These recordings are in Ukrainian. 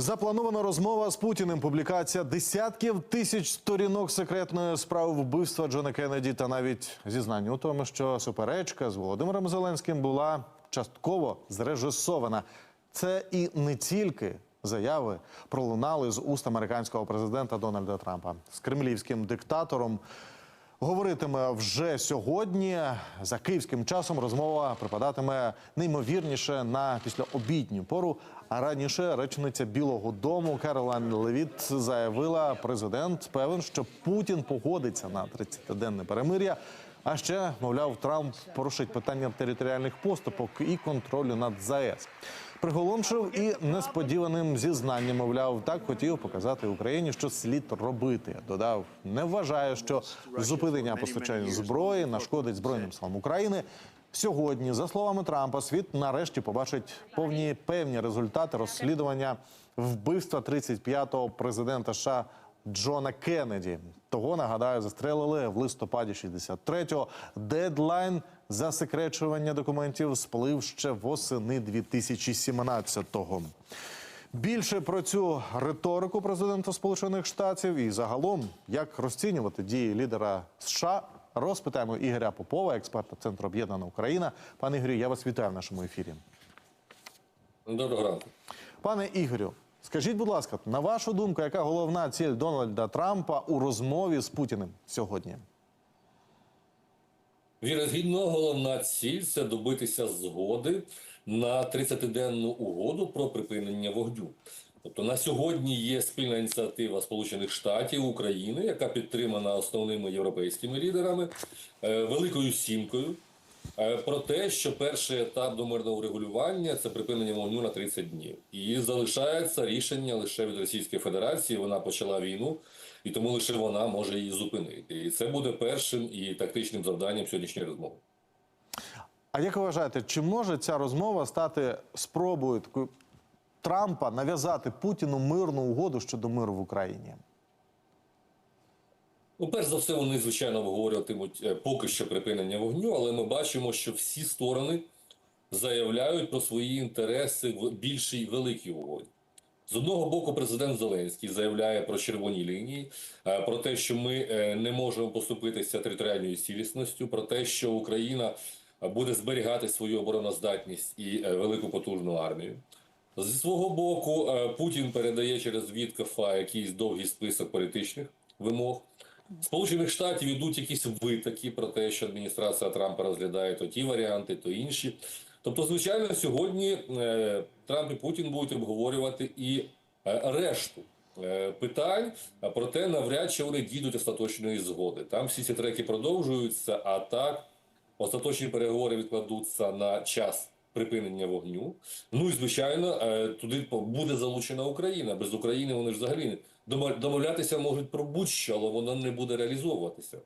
Запланована розмова з Путіним. Публікація десятків тисяч сторінок секретної справи вбивства Джона Кеннеді та навіть зізнання у тому, що суперечка з Володимиром Зеленським була частково зрежисована. Це і не тільки заяви пролунали з уст американського президента Дональда Трампа з кремлівським диктатором. Говоритиме вже сьогодні. За київським часом розмова припадатиме неймовірніше на післяобідню пору. А раніше речниця Білого Дому Керолайн Левіт заявила, президент певен, що Путін погодиться на 30-денне перемир'я. А ще, мовляв, Трамп порушить питання територіальних поступок і контролю над ЗАЕС. Приголомшив і несподіваним зізнанням, мовляв, так хотів показати Україні, що слід робити. Додав, не вважає, що зупинення постачання зброї нашкодить збройним силам України. Сьогодні, за словами Трампа, світ нарешті побачить повні певні результати розслідування вбивства 35-го президента США Джона Кеннеді. Того нагадаю, застрелили в листопаді 63-го. Дедлайн засекречування документів сплив ще восени 2017-го. Більше про цю риторику президента Сполучених Штатів і загалом як розцінювати дії лідера США. Розпитаємо Ігоря Попова, експерта Центру Об'єднана Україна. Пане Ігорю, я вас вітаю в нашому ефірі. Доброго ранку. Пане Ігорю, скажіть, будь ласка, на вашу думку, яка головна ціль Дональда Трампа у розмові з Путіним сьогодні? Вірогідно, головна ціль це добитися згоди на 30-денну угоду про припинення вогню. Тобто на сьогодні є спільна ініціатива Сполучених Штатів України, яка підтримана основними європейськими лідерами, е, Великою Сімкою. Е, Про те, що перший етап до мирного урегулювання це припинення вогню на 30 днів, і залишається рішення лише від Російської Федерації. Вона почала війну, і тому лише вона може її зупинити. І це буде першим і тактичним завданням сьогоднішньої розмови. А як ви вважаєте, чи може ця розмова стати спробою такою Трампа нав'язати Путіну мирну угоду щодо миру в Україні? Ну, перш за все, вони звичайно обговорюватимуть е, поки що припинення вогню, але ми бачимо, що всі сторони заявляють про свої інтереси в більшій великій угоді. З одного боку, президент Зеленський заявляє про червоні лінії, е, про те, що ми е, не можемо поступитися територіальною цілісністю, про те, що Україна буде зберігати свою обороноздатність і велику потужну армію. Зі свого боку, Путін передає через Віткафа якийсь довгий список політичних вимог. Сполучених Штатів ідуть якісь витоки про те, що адміністрація Трампа розглядає то ті варіанти, то інші. Тобто, звичайно, сьогодні е, Трамп і Путін будуть обговорювати і е, решту е, питань, проте навряд чи вони дійдуть остаточної згоди. Там всі ці треки продовжуються, а так остаточні переговори відкладуться на час припинення вогню. Ну і звичайно, е, туди буде залучена Україна. Без України вони ж взагалі домовлятися можуть про будь-що, але воно не буде реалізовуватися.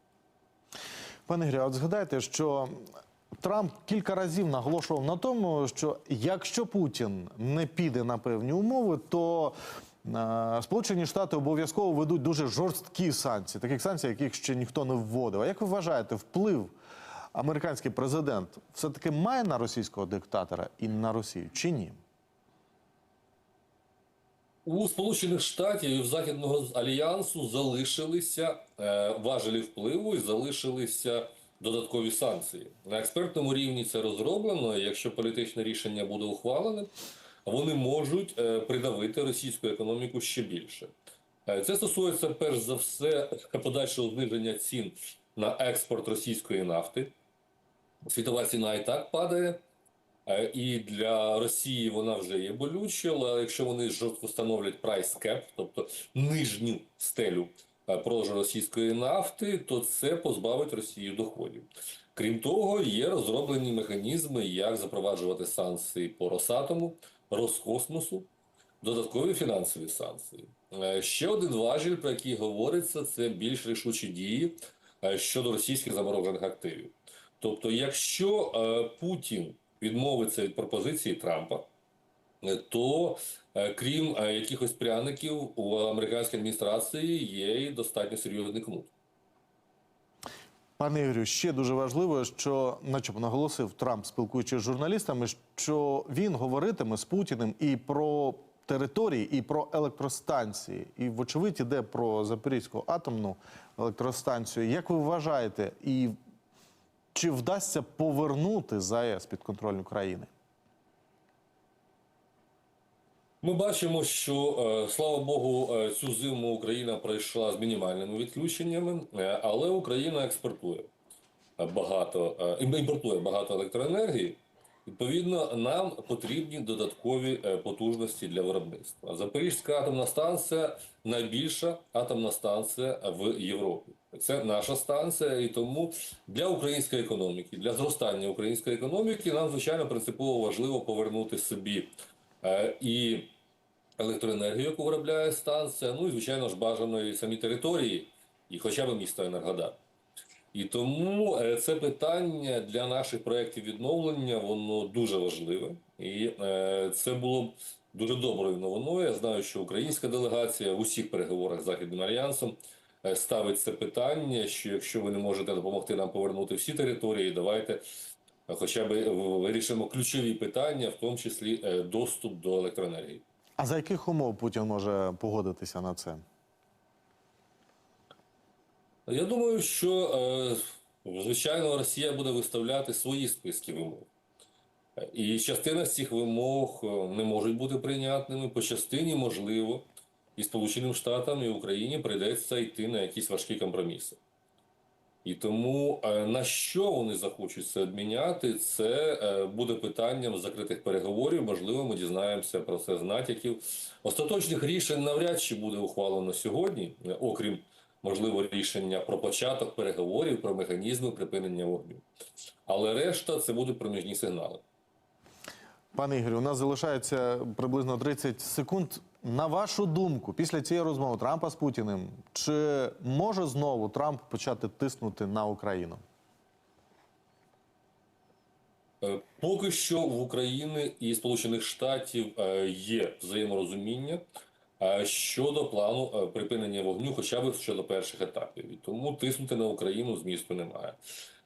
Пане Ігорю, от згадайте, що Трамп кілька разів наголошував на тому, що якщо Путін не піде на певні умови, то е, Сполучені Штати обов'язково ведуть дуже жорсткі санкції, таких санкцій, яких ще ніхто не вводив. А як ви вважаєте, вплив американський президент все-таки має на російського диктатора і на Росію чи ні? У Сполучених Штатів і в Західного альянсу залишилися е, важелі впливу і залишилися додаткові санкції. На експертному рівні це розроблено. і Якщо політичне рішення буде ухвалене, вони можуть е, придавити російську економіку ще більше. Е, Це стосується перш за все подальшого зниження цін на експорт російської нафти. Світова ціна і так падає. Е, І для Росії вона вже є болючою, але якщо вони жорстко встановлять прайс кеп, тобто нижню стелю е, продажу російської нафти, то це позбавить Росію доходів. Крім того, є розроблені механізми, як запроваджувати санкції по Росатому, Роскосмосу, додаткові фінансові санкції. Е, Ще один важіль, про який говориться, це більш рішучі дії щодо російських заморожених активів. Тобто, якщо е, Путін відмовиться від пропозиції Трампа, е, то е, крім якихось пряників у американській адміністрації є і достатньо серйозний кнут. Пане Ігорю, ще дуже важливо, що на чому наголосив Трамп, спілкуючись з журналістами, що він говоритиме з Путіним і про території і про електростанції. І, вочевидь, іде про Запорізьку атомну електростанцію. Як ви вважаєте, і чи вдасться повернути ЗАЕС під контроль України? Ми бачимо, що е, слава Богу, е, цю зиму Україна пройшла з мінімальними відключеннями, е, але Україна експортує багато імпортує багато електроенергії. Відповідно, нам потрібні додаткові е, потужності для виробництва. Запорізька атомна станція найбільша атомна станція в Європі. Це наша станція, і тому для української економіки, для зростання української економіки, нам звичайно принципово важливо повернути собі е, і електроенергію, яку виробляє станція, ну і звичайно ж бажано і самі території, і хоча б місто Енергодар. І тому е, це питання для наших проєктів відновлення воно дуже важливе. І е, це було дуже доброю новиною. Я знаю, що українська делегація в усіх переговорах з Західним альянсом е, ставить це питання, що якщо ви не можете допомогти нам повернути всі території, давайте хоча б вирішимо ключові питання, в тому числі доступ до електроенергії. А за яких умов Путін може погодитися на це? Я думаю, що е, звичайно Росія буде виставляти свої списки вимог. І частина з цих вимог е, не можуть бути прийнятними. По частині, можливо, і Сполученим Штатам, і Україні прийдеться йти на якісь важкі компроміси. І тому е, на що вони захочуть це обміняти, це буде питанням закритих переговорів. Можливо, ми дізнаємося про це з натяків. Остаточних рішень навряд чи буде ухвалено сьогодні, окрім можливо рішення про початок переговорів, про механізми припинення вогню. Але решта це будуть проміжні сигнали. Пане Ігорю, у нас залишається приблизно 30 секунд. На вашу думку, після цієї розмови Трампа з Путіним, чи може знову Трамп почати тиснути на Україну? Е, Поки що в України і Сполучених Штатів е, є взаєморозуміння щодо плану е, припинення вогню, хоча б щодо перших етапів. І тому тиснути на Україну змісту немає.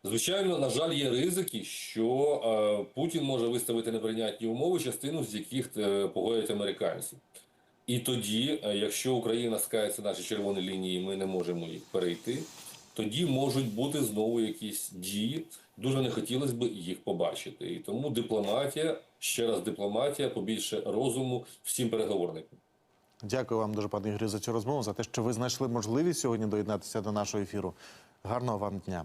Звичайно, на жаль, є ризики, що е, Путін може виставити неприйнятні умови, частину з яких е, погодять американці. І тоді, якщо Україна скається наші червоні лінії, ми не можемо їх перейти. Тоді можуть бути знову якісь дії. Дуже не хотілося б їх побачити. І тому дипломатія, ще раз дипломатія, побільше розуму всім переговорникам. Дякую вам дуже, пане Ігорі, за цю розмову, за те, що ви знайшли можливість сьогодні доєднатися до нашого ефіру. Гарного вам дня.